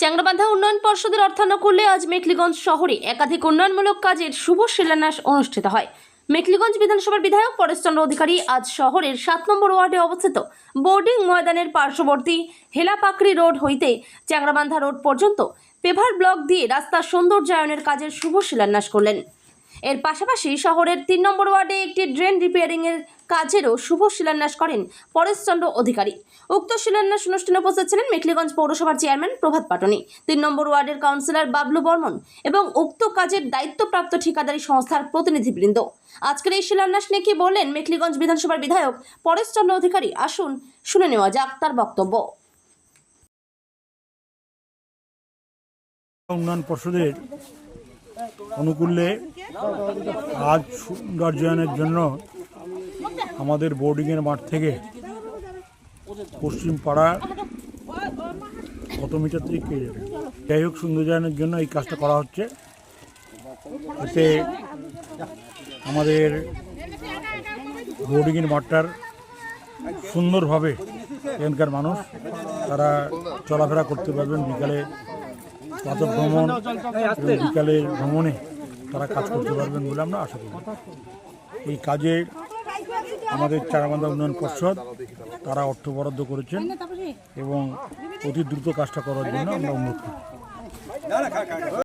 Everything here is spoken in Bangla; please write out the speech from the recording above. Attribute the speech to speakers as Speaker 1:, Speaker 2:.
Speaker 1: চ্যাংরাবান্ধা উন্নয়ন পর্ষদের অর্থানুকূল্যে আজ মেখলিগঞ্জ শহরে একাধিক উন্নয়নমূলক কাজের শুভ শিলান্যাস অনুষ্ঠিত হয়। মেখলিগঞ্জ বিধানসভার বিধায়ক পরেশচন্দ্র অধিকারী আজ শহরের সাত নম্বর ওয়ার্ডে অবস্থিত। বোর্ডিং ময়দানের পার্শ্ববর্তী হেলাপাকড়ি রোড হইতে চ্যাংরাবান্ধা রোড পর্যন্ত পেভার ব্লক দিয়ে রাস্তার সৌন্দর্যায়নের কাজের শুভ শিলান্যাস করলেন। এর পাশাপাশি শহরের তিন নম্বর ওয়ার্ডে একটি ড্রেন রিপেয়ারিং এর কাজেরও শুভ শিলান্যাস করেন পরেশচন্দ্র অধিকারী। উক্ত শিলান্যাস অনুষ্ঠানে উপস্থিত ছিলেন মেখলিগঞ্জ পৌরসভার চেয়ারম্যান প্রভাত পাটনি, তিন নম্বর ওয়ার্ডের কাউন্সিলর বাবলু বর্মন এবং উক্ত কাজের দায়িত্বপ্রাপ্ত ঠিকাদারি সংস্থার প্রতিনিধিবৃন্দ। আজকের এই শিলান্যাস নিয়ে কি বললেন মেখলিগঞ্জ বিধানসভার বিধায়ক পরেশচন্দ্র অধিকারী? আসুন শুনে নেওয়া যাক তার বক্তব্য।
Speaker 2: উন্নয়ন পর্ষদের অনুকূলে আজ সৌন্দর্যায়নের জন্য আমাদের বোর্ডিংয়ের মাঠ থেকে পশ্চিম পাড়া কত মিটার থেকে যাবে। যাই হোক সৌন্দর্যায়নের জন্য এই কাজটা করা হচ্ছে। এতে আমাদের বোর্ডিংয়ের মাঠটার সুন্দরভাবে এখানকার মানুষ, তারা চলাফেরা করতে পারবেন বিকালে ভ্রমণ বিকালের ভ্রমণে। তারা কাজ করতে পারবেন বলে আমরা আশা করি। এই কাজে আমাদের চারাবান্ধা উন্নয়ন পর্ষদ, তারা অর্থ বরাদ্দ করেছেন এবং অতি দ্রুত কাজটা করার জন্য আমরা অনুরোধ করি